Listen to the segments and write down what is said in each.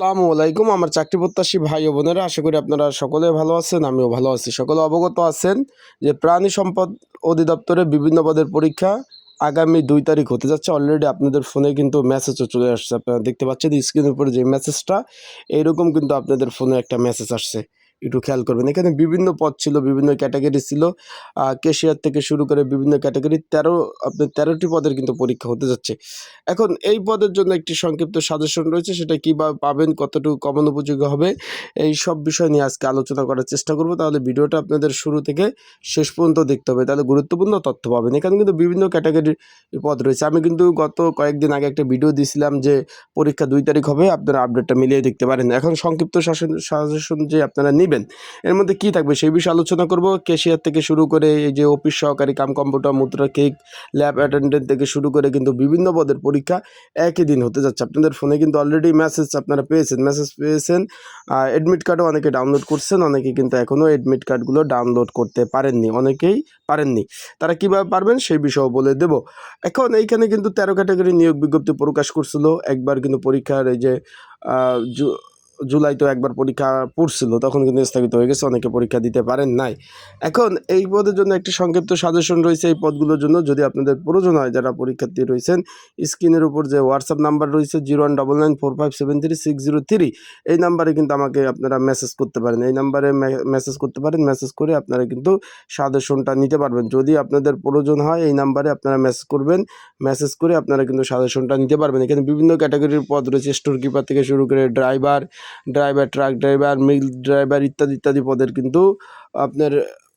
আসসালামু আলাইকুম। আমার চাকরি প্রত্যাশী ভাই ও বোনেরা, আশা করি আপনারা সকলে ভালো আছেন, আমিও ভালো আছি। সকলে অবগত আছেন যে প্রাণী সম্পদ অধিদপ্তরে বিভিন্ন পদের পরীক্ষা আগামী দুই তারিখ হতে যাচ্ছে। অলরেডি আপনাদের ফোনে কিন্তু মেসেজও চলে আসছে। আপনারা দেখতে পাচ্ছেন স্ক্রিনের উপরে যে মেসেজটা এইরকম কিন্তু আপনাদের ফোনে একটা মেসেজ আসছে। একটু খেয়াল করবেন। এখানে বিভিন্ন পদ ছিল, বিভিন্ন ক্যাটাগরি ছিল। কেশিয়ার থেকে শুরু করে বিভিন্ন ক্যাটাগরি তেরো আপনার তেরোটি পদের কিন্তু পরীক্ষা হতে যাচ্ছে। এখন এই পদের জন্য একটি সংক্ষিপ্ত সাজেশন রয়েছে, সেটা কীভাবে পাবেন, কতটুকু কমন উপযোগী হবে, এই সব বিষয় নিয়ে আজকে আলোচনা করার চেষ্টা করব। তাহলে ভিডিওটা আপনাদের শুরু থেকে শেষ পর্যন্ত দেখতে হবে। তাহলে গুরুত্বপূর্ণ তথ্য পাবেন। এখানে কিন্তু বিভিন্ন ক্যাটাগরির পদ রয়েছে। আমি কিন্তু গত কয়েকদিন আগে একটা ভিডিও দিয়েছিলাম যে পরীক্ষা দুই তারিখ হবে। আপনারা আপডেটটা মিলিয়ে দেখতে পারেন। এখন সংক্ষিপ্ত শাসন সাজেশন যে আপনারা এর মধ্যে কী থাকবে? সেই বিষয়ে আলোচনা করব। কেশিয়ার থেকে শুরু করে এই যে অফিস সহকারী কাম কম্পিউটার, মুদ্রা কেক ল্যাব অ্যাটেন্ডেন্ট থেকে শুরু করে কিন্তু বিভিন্ন পদের পরীক্ষা একই দিন হতে যাচ্ছে। আপনাদের ফোনে কিন্তু অলরেডি মেসেজ আপনারা পেয়েছেন। মেসেজ পেয়েছেন অ্যাডমিট কার্ডও অনেকে ডাউনলোড করছেন, অনেকে কিন্তু এখনও অ্যাডমিট কার্ডগুলো ডাউনলোড করতে পারেননি, অনেকেই পারেননি। তারা কীভাবে পারবেন সেই বিষয়েও বলে দেব। এখন এইখানে কিন্তু তেরো ক্যাটাগরি নিয়োগ বিজ্ঞপ্তি প্রকাশ করছিল। একবার কিন্তু পরীক্ষার এই যে জুলাই তো একবার পরীক্ষা পড়ছিল, তখন কিন্তু স্থগিত হয়ে গেছে, অনেকে পরীক্ষা দিতে পারেন নাই। এখন এই পদের জন্য একটি সংক্ষিপ্ত সাজেশন রয়েছে এই পদগুলোর জন্য, যদি আপনাদের প্রয়োজন হয় যারা পরীক্ষার্থী রয়েছেন, স্ক্রিনের উপর যে হোয়াটসঅ্যাপ নাম্বার রয়েছে zero one double nine four five seven three six zero three এই নাম্বারে কিন্তু আমাকে আপনারা মেসেজ করতে পারেন। এই নাম্বারে মেসেজ করতে পারেন মেসেজ করে আপনারা কিন্তু সাজেশনটা নিতে পারবেন। যদি আপনাদের প্রয়োজন হয়, এই নাম্বারে আপনারা মেসেজ করবেন মেসেজ করে আপনারা কিন্তু সাজেশনটা নিতে পারবেন। এখানে বিভিন্ন ক্যাটাগরির পদ রয়েছে স্টোর কিপার থেকে শুরু করে driver driver truck driver mill driver ইত্যাদি ইত্যাদি পদের কিন্তু আপনার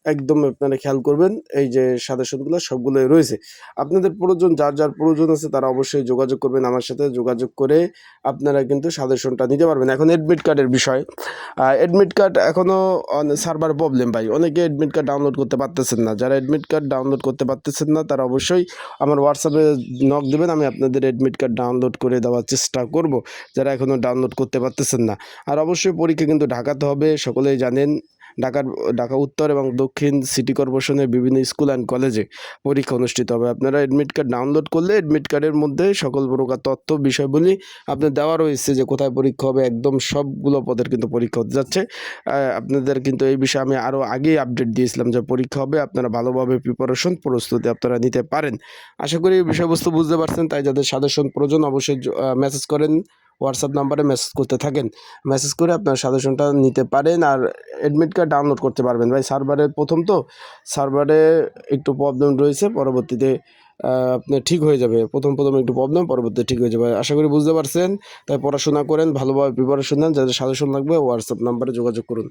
একদম আপনারা খেয়াল করবেন, এই যে সাজেশনগুলো সবগুলোই রয়েছে। আপনাদের প্রয়োজন, যার যার প্রয়োজন আছে তারা অবশ্যই যোগাযোগ করবেন আমার সাথে, যোগাযোগ করে আপনারা কিন্তু সাজেশনটা নিতে পারবেন। এখন অ্যাডমিট কার্ডের বিষয়। অ্যাডমিট কার্ড এখনও সার্ভার প্রবলেম ভাই। অনেকে অ্যাডমিট কার্ড ডাউনলোড করতে পারতেছেন না। যারা অ্যাডমিট কার্ড ডাউনলোড করতে পারতেছেন না, তারা অবশ্যই আমার হোয়াটসঅ্যাপে নক দেবেন, আমি আপনাদের অ্যাডমিট কার্ড ডাউনলোড করে দেওয়ার চেষ্টা করব। যারা এখনও ডাউনলোড করতে পারতেছেন না। আর অবশ্যই পরীক্ষা কিন্তু ঢাকাতে হবে, সকলেই জানেন। ঢাকার, ঢাকা উত্তর এবং দক্ষিণ সিটি কর্পোরেশনের বিভিন্ন স্কুল অ্যান্ড কলেজে পরীক্ষা অনুষ্ঠিত হবে। আপনারা অ্যাডমিট কার্ড ডাউনলোড করলে অ্যাডমিট কার্ডের মধ্যে সকল প্রকার তথ্য বিষয়গুলি আপনার দেওয়া রয়েছে যে কোথায় পরীক্ষা হবে, একদম সবগুলো পদের কিন্তু পরীক্ষা হতে যাচ্ছে। আপনাদের কিন্তু এই বিষয়ে আমি আরও আগেই আপডেট দিয়েছিলাম যে পরীক্ষা হবে, আপনারা ভালোভাবে প্রিপারেশন প্রস্তুতি আপনারা নিতে পারেন। আশা করি এই বিষয়বস্তু বুঝতে পারছেন, তাই যাদের সাজেশন প্রয়োজন অবশ্যই মেসেজ করেন। হোয়াটসঅ্যাপ নাম্বারে মেসেজ করতে থাকেন। মেসেজ করে আপনার সাজেশনটা নিতে পারেন আর অ্যাডমিট কার্ড ডাউনলোড করতে পারবেন। ভাই সার্ভারের প্রথম তো সার্ভারে একটু প্রবলেম রয়েছে, পরবর্তীতে আপনি আপনার ঠিক হয়ে যাবে। প্রথম প্রথম একটু প্রবলেম পরবর্তীতে ঠিক হয়ে যাবে। আশা করি বুঝতে পারছেন। তাই পড়াশোনা করেন, ভালোভাবে প্রিপারেশন নেন, যাদের সাজেশন লাগবে হোয়াটসঅ্যাপ নাম্বারে যোগাযোগ করুন।